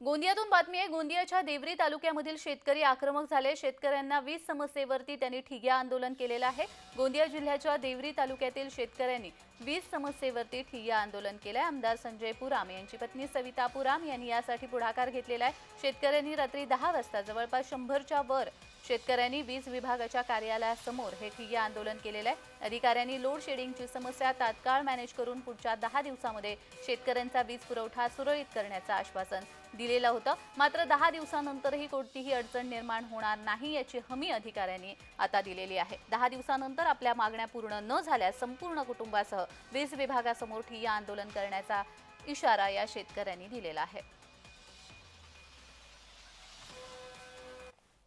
गोंदियातून बातमी आहे गोंदियाच्या देवरी तालुक्यामधील शेतकरी आक्रमक झाले. शेतकऱ्यांना वीज समस्येवरती त्यांनी ठिग्या आंदोलन केलेलं आहे. गोंदिया जिल्ह्याच्या देवरी तालुक्यातील शेतकऱ्यांनी वीज समस्येवरती ठिय्या आंदोलन केलंय. आमदार संजय पुराम यांची पत्नी सविता पुराम यांनी यासाठी पुढाकार घेतलेला आहे. शेतकऱ्यांनी रात्री दहा वाजता जवळपास शंभरच्या वर शेतकऱ्यांनी वीज विभागाच्या कार्यालयासमोर हे ठिय्या आंदोलन केलेलं आहे. अधिकाऱ्यांनी लोड शेडिंगची समस्या तात्काळ मॅनेज करून पुढच्या दहा दिवसामध्ये शेतकऱ्यांचा वीज पुरवठा सुरळीत करण्याचं आश्वासन दिलेलं होतं. मात्र दहा दिवसानंतरही कोणतीही अडचण निर्माण होणार नाही याची हमी अधिकाऱ्यांनी आता दिलेली आहे. दहा दिवसानंतर आपल्या मागण्या पूर्ण न झाल्यास संपूर्ण कुटुंबासह वीज विभागासमोर ठिय्या आंदोलन करण्याचा इशारा या शेतकऱ्यांनी दिलेला आहे.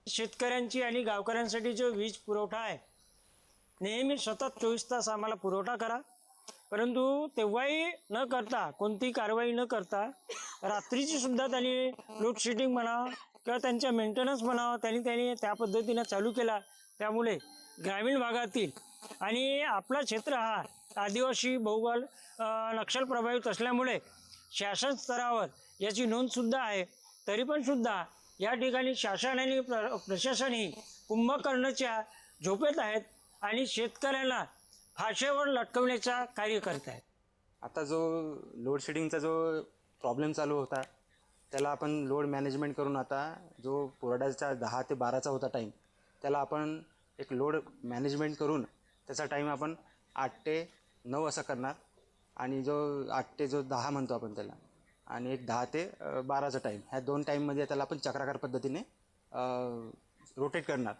शेतकऱ्यांची आणि गावकऱ्यांसाठी जो वीज पुरवठा आहे नेहमी सतत चोवीस तास आम्हाला पुरवठा करा. परंतु तेव्हाही न करता कोणती कारवाई न करता रात्रीची सुद्धा त्यांनी लोडशेडिंग म्हणावं किंवा त्यांच्या मेंटेनन्स म्हणावं त्यांनी त्यांनी त्या पद्धतीनं चालू केला. त्यामुळे ग्रामीण भागातील आणि आपला क्षेत्र हा आदिवासी बहुबल नक्षल प्रभावित असल्यामुळे शासन स्तरावर याची नोंदसुद्धा आहे. तरी पण सुद्धा या ठिकाणी शासन आणि प्र प्रशासनही कुंभकर्णच्या झोपेत आहेत आणि शेतकऱ्यांना फाशेवर लटकवण्याचा कार्य करत आहेत आता जो लोडशेडिंगचा जो प्रॉब्लेम चालू होता त्याला आपण लोड मॅनेजमेंट करून आता जो पुरवठ्याचा दहा ते बाराचा होता टाईम त्याला आपण एक लोड मॅनेजमेंट करून त्याचा टाईम आपण आठ ते नऊ असा करणार. आणि जो आठ ते जो दहा म्हणतो आपण त्याला आणि एक दहा ते बाराचा टाईम ह्या दोन टाईममध्ये त्याला आपण चक्राकार पद्धतीने रोटेट करणार.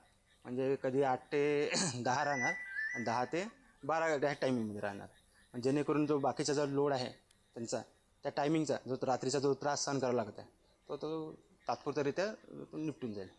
म्हणजे कधी आठ ते दहा राहणार आणि दहा ते बारा ह्या टायमिंगमध्ये राहणार. जेणेकरून जो बाकीचा जो लोड आहे त्यांचा त्या टायमिंगचा जो रात्रीचा जो त्रास सहन करावा लागत आहे तो तो तात्पुरत्यारित्या निपटून जाईल.